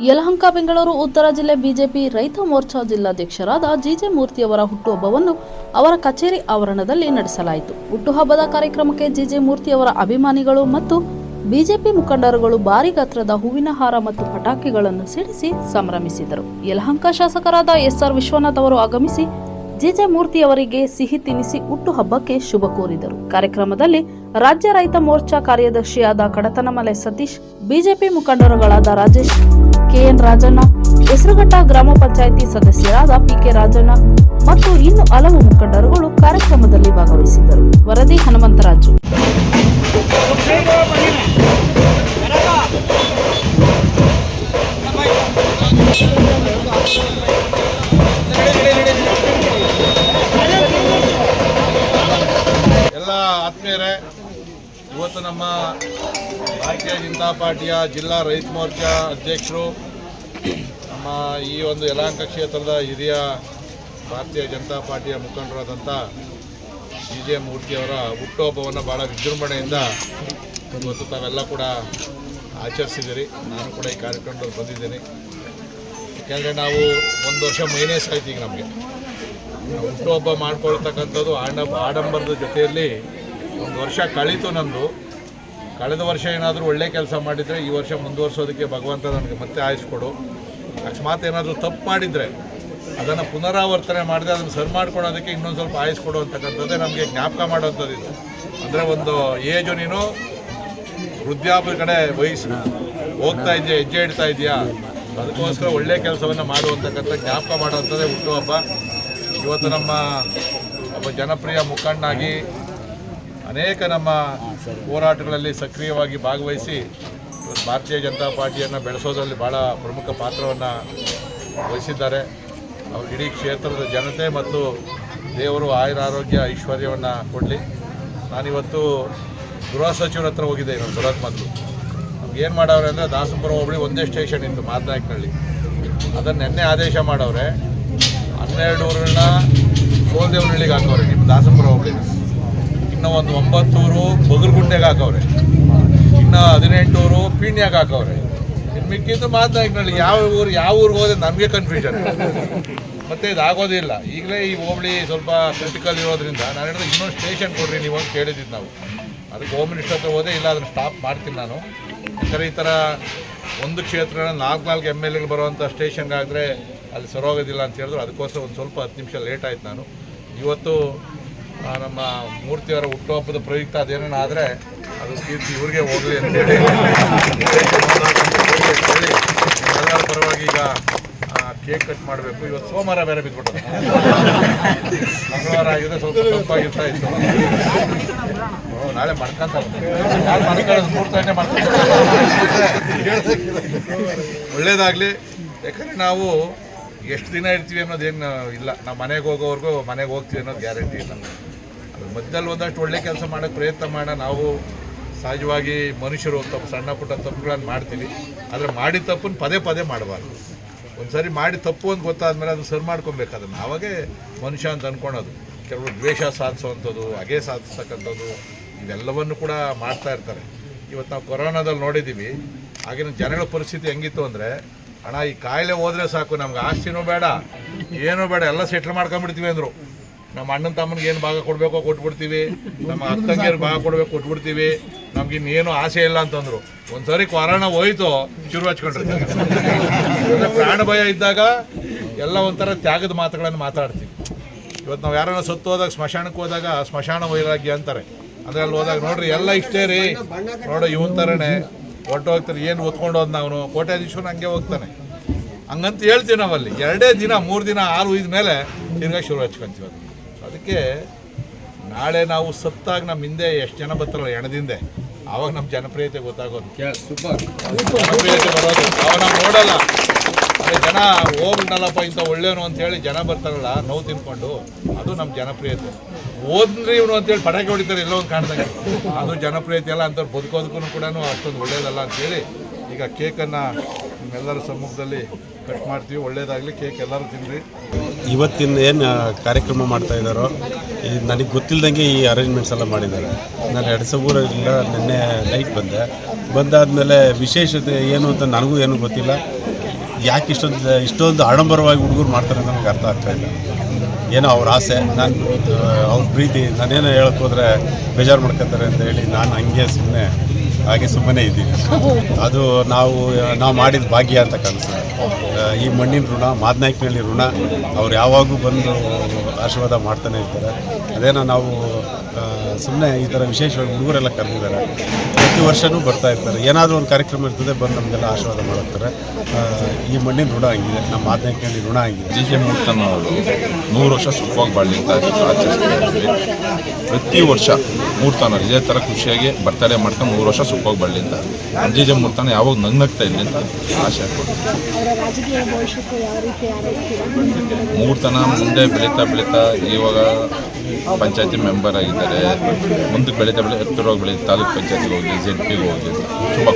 ಯಲಹಂಕ, ಬೆಂಗಳೂರು, ಉತ್ತರ ಜಿಲ್ಲೆ ಬಿಜೆಪಿ ರೈತ ಮೋರ್ಚಾ ಜಿಲ್ಲಾಧ್ಯಕ್ಷರಾದ ಜಿಜೆ ಮೂರ್ತಿಯವರ ಹುಟ್ಟುಹಬ್ಬವನ್ನು ಅವರ ಕಚೇರಿ ಆವರಣದಲ್ಲಿ ನಡೆಸಲಾಯಿತು. ಹುಟ್ಟುಹಬ್ಬದ ಕಾರ್ಯಕ್ರಮಕ್ಕೆ ಜಿಜೆ ಮೂರ್ತಿಯವರ ಅಭಿಮಾನಿಗಳು ಮತ್ತು ಬಿಜೆಪಿ ಮುಖಂಡರುಗಳು ಭಾರಿ ಗಾತ್ರದ ಹೂವಿನ ಹಾರ ಮತ್ತು ಪಟಾಕಿಗಳನ್ನು ಸಿಡಿಸಿ ಸಂಭ್ರಮಿಸಿದರು. ಯಲಹಂಕ ಶಾಸಕರಾದ ಎಸ್ಆರ್ ವಿಶ್ವನಾಥ್ ಅವರು ಆಗಮಿಸಿ ಜಿಜೆ ಮೂರ್ತಿಯವರಿಗೆ ಸಿಹಿ ತಿನಿಸಿ ಹುಟ್ಟುಹಬ್ಬಕ್ಕೆ ಶುಭ ಕೋರಿದರು. ಕಾರ್ಯಕ್ರಮದಲ್ಲಿ ರಾಜ್ಯ ರೈತ ಮೋರ್ಚಾ ಕಾರ್ಯದರ್ಶಿಯಾದ ಕಡತನಮಲೆ ಸತೀಶ್, ಬಿಜೆಪಿ ಮುಖಂಡರುಗಳಾದ ರಾಜೇಶ್ ಕೆಎನ್ ರಾಜಣ್ಣ ಹೆಸರುಘಟ್ಟ ಗ್ರಾಮ ಪಂಚಾಯಿತಿ ಸದಸ್ಯರಾದ ಪಿಕೆ ರಾಜಣ್ಣ ಮತ್ತು ಇನ್ನು ಹಲವು ಮುಖಂಡರುಗಳು ಕಾರ್ಯಕ್ರಮದಲ್ಲಿ ಭಾಗವಹಿಸಿದ್ದರು. ವರದಿ ಹನುಮಂತರಾಜು. ಎಲ್ಲ ಆತ್ಮೀಯರೇ, ಇವತ್ತು ನಮ್ಮ ಭಾರತೀಯ ಜನತಾ ಪಾರ್ಟಿಯ ಜಿಲ್ಲಾ ರೈತ ಮೋರ್ಚಾ ಅಧ್ಯಕ್ಷರು ಈ ಒಂದು ಯಲಹಂಕ ಕ್ಷೇತ್ರದ ಹಿರಿಯ ಭಾರತೀಯ ಜನತಾ ಪಾರ್ಟಿಯ ಮುಖಂಡರಾದಂಥ ಜಿ ಜೆ ಮೂರ್ತಿಯವರ ಹುಟ್ಟುಹಬ್ಬವನ್ನು ಭಾಳ ವಿಜೃಂಭಣೆಯಿಂದ ಇವತ್ತು ತಾವೆಲ್ಲ ಕೂಡ ಆಚರಿಸಿದ್ದೀರಿ. ನಾನು ಕೂಡ ಈ ಕಾರ್ಯಕ್ರಮದಲ್ಲಿ ಬಂದಿದ್ದೀನಿ. ಯಾಕೆಂದರೆ ನಾವು ಒಂದು ವರ್ಷ ಮೈನಸ್ ಆಯ್ತು ಈಗ ನಮಗೆ. ಹುಟ್ಟುಹಬ್ಬ ಮಾಡ್ಕೊಳ್ತಕ್ಕಂಥದ್ದು ಆಡಂಬ ಆಡಂಬರದ ಜೊತೆಯಲ್ಲಿ ಒಂದು ವರ್ಷ ಕಳೀತು ನಂದು. ಕಳೆದ ವರ್ಷ ಏನಾದರೂ ಒಳ್ಳೆ ಕೆಲಸ ಮಾಡಿದರೆ ಈ ವರ್ಷ ಮುಂದುವರ್ಸೋದಕ್ಕೆ ಭಗವಂತ ನನಗೆ ಮತ್ತೆ ಆಯಿಸ್ಕೊಡು. ಅಕಸ್ಮಾತ್ ಏನಾದರೂ ತಪ್ಪು ಮಾಡಿದರೆ ಅದನ್ನು ಪುನರಾವರ್ತನೆ ಮಾಡಿದೆ ಅದನ್ನು ಸರಿ ಮಾಡ್ಕೊಳೋದಕ್ಕೆ ಇನ್ನೊಂದು ಸ್ವಲ್ಪ ಆಯಿಸ್ಕೊಡು ಅಂತಕ್ಕಂಥದ್ದೇ ನಮಗೆ ಜ್ಞಾಪಕ ಮಾಡುವಂಥದ್ದು ಇದು. ಅಂದರೆ ಒಂದು ಏಜು ನೀನು ವೃದ್ಧಾಪ್ಯ ಕಡೆ ವಯಸ್ಸು ಹೋಗ್ತಾ ಇದೆಯಾ ಹೆಜ್ಜೆ ಇಡ್ತಾ ಇದೆಯಾ? ಅದಕ್ಕೋಸ್ಕರ ಒಳ್ಳೆ ಕೆಲಸವನ್ನು ಮಾಡುವಂತಕ್ಕಂಥ ಜ್ಞಾಪಕ ಮಾಡುವಂಥದ್ದೇ ಹುಟ್ಟುಹಬ್ಬ. ಇವತ್ತು ನಮ್ಮ ಒಬ್ಬ ಜನಪ್ರಿಯ ಮುಖಂಡನಾಗಿ ಅನೇಕ ನಮ್ಮ ಹೋರಾಟಗಳಲ್ಲಿ ಸಕ್ರಿಯವಾಗಿ ಭಾಗವಹಿಸಿ ಭಾರತೀಯ ಜನತಾ ಪಾರ್ಟಿಯನ್ನು ಬೆಳೆಸೋದ್ರಲ್ಲಿ ಭಾಳ ಪ್ರಮುಖ ಪಾತ್ರವನ್ನು ವಹಿಸಿದ್ದಾರೆ. ಅವ್ರು ಇಡೀ ಕ್ಷೇತ್ರದ ಜನತೆ ಮತ್ತು ದೇವರು ಆಯುರ ಆರೋಗ್ಯ ಐಶ್ವರ್ಯವನ್ನು ಕೊಡಲಿ. ನಾನಿವತ್ತು ಗೃಹ ಸಚಿವರ ಹತ್ರ ಹೋಗಿದ್ದೆ ಇನ್ನೊಂದು ಸುರತ್ ಮೊದಲು ಏನು ಮಾಡವ್ರೆ ಅಂದರೆ ದಾಸಪುರ ಹೋಬಳಿ ಒಂದೇ ಸ್ಟೇಷನ್ ಇತ್ತು ಮಾದನಾಯಕನಹಳ್ಳಿ ಅದನ್ನು ನಿನ್ನೆ ಆದೇಶ ಮಾಡವ್ರೆ. ಹನ್ನೆರಡು ಊರನ್ನ ಸೋಲ್ದೇವನಹಳ್ಳಿಗೆ ಹಾಕವ್ರೆ ನಿಮ್ಮ ದಾಸಪುರ ಹೋಬಳಿ ಇನ್ನು ಒಂದು ಒಂಬತ್ತೂರು ಬಗರ್ಗುಂಡೆಗೆ ಹಾಕವ್ರೆ. ಇನ್ನು ಊರು ಪೀಣ್ಯಾಗ ಹಾಕವ್ರೆ. ಮಿಕ್ಕಿದ್ದು ಮಾತನಾಡಿನಲ್ಲಿ ಯಾವ ಊರು, ಯಾವ ಊರಿಗೆ ಹೋದ್ರೆ ನಮಗೆ ಕನ್ಫ್ಯೂಷನ್ ಮತ್ತೆ ಇದು ಆಗೋದಿಲ್ಲ ಈಗಲೇ ಈ ಹೋಬಳಿ ಸ್ವಲ್ಪ ಕ್ರಿಟಿಕಲ್ ಇರೋದ್ರಿಂದ ನಾನು ಹೇಳಿದ್ರೆ ಇನ್ನೊಂದು ಸ್ಟೇಷನ್ ಕೊಡ್ರಿ ನೀವು ಅಂತ ಕೇಳಿದ್ದು ನಾವು. ಅದಕ್ಕೆ ಹೋಮ್ ಮಿನಿಸ್ಟರ್ ಹತ್ರ ಹೋದೆ, ಇಲ್ಲ ಅದನ್ನು ಸ್ಟಾಪ್ ಮಾಡ್ತೀನಿ ನಾನು. ಯಾಕಂದರೆ ಈ ಥರ ಒಂದು ಕ್ಷೇತ್ರ ನಾಲ್ಕು ನಾಲ್ಕು ಎಂ ಎಲ್ ಎಗಳು ಬರುವಂಥ ಸ್ಟೇಷನ್ಗಾದರೆ ಅಲ್ಲಿ ಸರೋಗೋದಿಲ್ಲ ಅಂತ ಹೇಳಿದ್ರು. ಅದಕ್ಕೋಸ್ಕರ ಒಂದು ಸ್ವಲ್ಪ ಹತ್ತು ನಿಮಿಷ ಲೇಟ್ ಆಯ್ತು ನಾನು. ಇವತ್ತು ನಮ್ಮ ಮೂರ್ತಿಯವರ ಹುಟ್ಟುಹಬ್ಬದ ಪ್ರಯುಕ್ತ ಅದೇನೇನು ಆದರೆ ಅದು ಕೀರ್ತಿ ಇವ್ರಿಗೆ ಹೋಗಲಿ ಅಂತೇಳಿ ಎಲ್ಲರ ಪರವಾಗಿ ಈಗ ಕೇಕ್ ಕಟ್ ಮಾಡಬೇಕು. ಇವತ್ತು ಸೋಮವಾರ ಬೇರೆ ಬಿದ್ದುಬಿಟ್ಟದು ಮಂಗಳವಾರ ಆಗಿದೆ ಸ್ವಲ್ಪ ತಪ್ಪಾಗಿರ್ತಾ ಇತ್ತು. ನಾಳೆ ಮಾಡ್ಕೊಂತಾರೆ ಯಾರು ಮಾಡ್ಕೊಳ್ಳೋದು ಮೂರ್ತಾನೆ ಮಾಡ್ತಾರೆ ಒಳ್ಳೇದಾಗಲಿ. ಯಾಕಂದರೆ ನಾವು ಎಷ್ಟು ದಿನ ಇರ್ತೀವಿ ಅನ್ನೋದೇನು ಇಲ್ಲ. ನಾವು ಮನೆಗೆ ಹೋಗೋವರೆಗೂ ಮನೆಗೆ ಹೋಗ್ತೀವಿ ಅನ್ನೋದು ಗ್ಯಾರಂಟಿ ಇಲ್ಲ ಅದ್ರ ಮಧ್ಯದಲ್ಲಿ ಒಂದಷ್ಟು ಒಳ್ಳೆ ಕೆಲಸ ಮಾಡೋಕ್ಕೆ ಪ್ರಯತ್ನ ಮಾಡೋಣ. ನಾವು ಸಹಜವಾಗಿ ಮನುಷ್ಯರು ತಪ್ಪು ಸಣ್ಣ ಪುಟ್ಟ ತಪ್ಪುಗಳನ್ನು ಮಾಡ್ತೀವಿ. ಆದರೆ ಮಾಡಿದ ತಪ್ಪನ್ನು ಪದೇ ಪದೇ ಮಾಡಬಾರ್ದು. ಒಂದು ಮಾಡಿ ತಪ್ಪು ಅಂತ ಗೊತ್ತಾದ್ಮೇಲೆ ಅದು ಸರಿ ಮಾಡ್ಕೊಬೇಕು. ಅದನ್ನು ಆವಾಗೇ ಮನುಷ್ಯ ಅಂತ ಅಂದ್ಕೊಳೋದು ಕೆಲವರು ದ್ವೇಷ ಸಾಧಿಸುವಂಥದ್ದು, ಹಗೆ ಸಾಧಿಸ್ತಕ್ಕಂಥದ್ದು, ಇವೆಲ್ಲವನ್ನು ಕೂಡ ಮಾಡ್ತಾ ಇರ್ತಾರೆ. ಇವತ್ತು ನಾವು ಕೊರೋನಾದಲ್ಲಿ ನೋಡಿದ್ದೀವಿ. ಆಗಿನ ಜನಗಳ ಪರಿಸ್ಥಿತಿ ಹೆಂಗಿತ್ತು ಅಂದರೆ, ಅಣ್ಣ ಈ ಕಾಯಿಲೆ ಹೋದರೆ ಸಾಕು, ನಮ್ಗೆ ಆಸ್ತಿನೂ ಬೇಡ, ಏನೂ ಬೇಡ, ಎಲ್ಲ ಸೆಟ್ಲ್ ಮಾಡ್ಕೊಂಬಿಡ್ತೀವಿ ಅಂದರು. ನಮ್ಮ ಅಣ್ಣನ ತಮ್ಮನಿಗೆ ಏನು ಭಾಗ ಕೊಡಬೇಕೋ ಕೊಟ್ಬಿಡ್ತೀವಿ. ನಮ್ಮ ಅಕ್ಕಂಗೆ ಭಾಗ ಕೊಡಬೇಕು ಕೊಟ್ಬಿಡ್ತೀವಿ. ನಮ್ಗೆ ಇನ್ನೇನು ಆಸೆ ಇಲ್ಲ ಅಂತಂದ್ರು. ಒಂದ್ಸರಿ ಕೊರೋನಾ ಹೋಯ್ತು ಶುರು ಹಚ್ಕೊಂಡ್ರೆ. ಪ್ರಾಣ ಭಯ ಇದ್ದಾಗ ಎಲ್ಲ ಒಂಥರ ತ್ಯಾಗದ ಮಾತುಗಳನ್ನು ಮಾತಾಡ್ತೀವಿ. ಇವತ್ತು ನಾವು ಯಾರನ್ನ ಸತ್ತು ಹೋದಾಗ, ಸ್ಮಶಾನಕ್ಕೆ ಹೋದಾಗ, ಸ್ಮಶಾನ ವೈರಾಗ್ಯ ಅಂತಾರೆ. ಅಂದ್ರೆ ಅಲ್ಲಿ ಹೋದಾಗ ನೋಡ್ರಿ, ಎಲ್ಲ ಇಷ್ಟೇ ರೀ. ನೋಡು, ಇವನ್ ಥರನೇ ಹೊಟ್ಟು ಹೋಗ್ತಾರೆ. ಏನು ಓದ್ಕೊಂಡು ಹೋದ್ ನಾವು ಕೋಟ್ಯಾಧೀಶ್ವರನ ಹಂಗೆ ಹೋಗ್ತಾನೆ. ಹಂಗಂತ ಹೇಳ್ತೀವಿ ನಾವಲ್ಲಿ. ಎರಡೇ ದಿನ, ಮೂರು ದಿನ, ಆರು ಇದ್ಮೇಲೆ ಮೇಲೆ ತಿರ್ಗಾ ಶುರು ಹಚ್ಕೊಂತೀವಿ ಅದು ಅದಕ್ಕೆ ನಾಳೆ ನಾವು ಸತ್ತಾಗ ನಮ್ಮ ಹಿಂದೆ ಎಷ್ಟು ಜನ ಬರ್ತಾರಲ್ಲ ಹೆಣದಿಂದೆ ಆವಾಗ ನಮ್ಮ ಜನಪ್ರಿಯತೆ ಗೊತ್ತಾಗೋದು. ಜನಪ್ರಿಯತೆ ಬರೋದು. ಅವಾಗ ನಾವು ನೋಡಲ್ಲ. ಅದೇ ಜನ ಹೋಗ್ಬಿಟ್ನಲ್ಲಪ್ಪ ಇಂಥ ಒಳ್ಳೆಯವನು ಅಂತೇಳಿ ಜನ ಬರ್ತಾರಲ್ಲ ನೋವು ತಿನ್ಕೊಂಡು ಅದು ನಮ್ಮ ಜನಪ್ರಿಯತೆ. ಓದ್ರಿ ಇವನು ಅಂತೇಳಿ ಪಟಾಕಿ ಹೊಡಿತಾರೆ ಎಲ್ಲೋ ಒಂದು ಕಾಣ್ದಂಗೆ. ಅದು ಜನಪ್ರಿಯತೆ ಅಲ್ಲ ಅಂತವ್ರು ಬದುಕೋದಕ್ಕೂ ಕೂಡ ಅಷ್ಟೊಂದು ಒಳ್ಳೇದಲ್ಲ ಅಂತೇಳಿ ಈಗ ಕೇಕನ್ನು ನಿಮ್ಮೆಲ್ಲರ ಸಮ್ಮುಖದಲ್ಲಿ ಕಟ್ ಮಾಡ್ತೀವಿ. ಒಳ್ಳೇದಾಗಲಿ ಕೇಕ್ ಎಲ್ಲರೂ ತಿನ್ನಿರಿ ಇವತ್ತಿನ ಏನು ಕಾರ್ಯಕ್ರಮ ಮಾಡ್ತಾ ಇದ್ದಾರೋ ಈ ನನಗೆ ಗೊತ್ತಿಲ್ಲದಂಗೆ ಈ ಅರೇಂಜ್ಮೆಂಟ್ಸ್ ಎಲ್ಲ ಮಾಡಿದ್ದಾರೆ. ನಾನು ಎಡಸಗೂರಿಲ್ಲ ನಿನ್ನೆ ನೈಟ್ ಬಂದೆ. ಬಂದಾದಮೇಲೆ ವಿಶೇಷತೆ ಏನು ಅಂತ ನನಗೂ ಏನೂ ಗೊತ್ತಿಲ್ಲ. ಯಾಕೆ ಇಷ್ಟೊಂದು ಇಷ್ಟೊಂದು ಆಡಂಬರವಾಗಿ ಹುಡುಗರು ಮಾಡ್ತಾರೆ ಅಂತ ನನಗೆ ಅರ್ಥ ಆಗ್ತಾ ಇಲ್ಲ. ಏನೋ ಅವ್ರ ಆಸೆ, ನಾನು ಅವ್ರ ಪ್ರೀತಿ, ನಾನೇನೋ ಹೇಳಕ್ಕೆ ಹೋದರೆ ಬೇಜಾರು ಮಾಡ್ಕೊತಾರೆ ಅಂತ ಹೇಳಿ ನಾನು ಹಂಗೆ ಸುಮ್ಮನೆ ಹಾಗೆ ಸುಮ್ಮನೆ ಇದ್ದೀನಿ. ಅದು ನಾವು ನಾವು ಮಾಡಿದ ಭಾಗ್ಯ ಅಂತ ಕಾಣಿಸ್ತದೆ ಈ ಮಣ್ಣಿನ ಋಣ ಮಾದನಾಯ್ಕನಹಳ್ಳಿ ಋಣ ಅವ್ರು ಯಾವಾಗೂ ಬಂದು ಆಶೀರ್ವಾದ ಮಾಡ್ತಾನೆ ಇರ್ತಾರೆ. ಅದೇನೋ ನಾವು ಸುಮ್ಮನೆ ಈ ಥರ ವಿಶೇಷವಾಗಿ ಹುಡುಗರೆಲ್ಲ ಕರೆದಿದ್ದಾರೆ. ಪ್ರತಿ ವರ್ಷವೂ ಬರ್ತಾ ಇರ್ತಾರೆ. ಏನಾದರೂ ಒಂದು ಕಾರ್ಯಕ್ರಮ ಇರ್ತದೆ, ಬಂದು ನಮಗೆಲ್ಲ ಆಶೀರ್ವಾದ ಮಾಡ್ತಾರೆ ಈ ಮಣ್ಣಿನ ಋಣ ಆಗಿದೆ. ನಮ್ಮ ಮಾದನಾಯ್ಕನಹಳ್ಳಿ ಋಣ ಆಗಿದೆ. ಜಿ. ಜೆ ಮೂರ್ತನವರು ನೂರು ವರ್ಷ ಸುಖವಾಗಿ ಬಾಳಲಿ ಅಂತ ಆಚರಿಸ್ತಾ ಪ್ರತಿ ವರ್ಷ ಮೂರ್ತನ ಇದೇ ಥರ ಖುಷಿಯಾಗಿ ಬರ್ತಡೇ ಮಾಡ್ಕೊಂಡು ನೂರು ವರ್ಷ ಸುಖವಾಗಿ ಬಾಳಲಿ ಅಂತ ಜಿ. ಜೆ ಮೂರ್ತನ ಯಾವಾಗ ನಗ್ನಗ್ತಾ ಇಲ್ಲ ಅಂತ ಆಶೆ ಮೂರ್ತನ ಮುಂದೆ ಬೆಳೀತಾ ಬೆಳೀತಾ ಇವಾಗ ಪಂಚಾಯತಿ ಮೆಂಬರ್ ಆಗಿದ್ದಾರೆ. ಮುಂದಕ್ಕೆ ಬೆಳೀತಾ ಬೆಳೆ ಎತ್ತರವಾಗಿ ಬೆಳೀತಾ ತಾಲೂಕ್ ಪಂಚಾಯತಿಗೆ ಹೋಗಿ ಜೆಡ್ ಪಿಗೆ ಹೋಗಿ. ತುಂಬ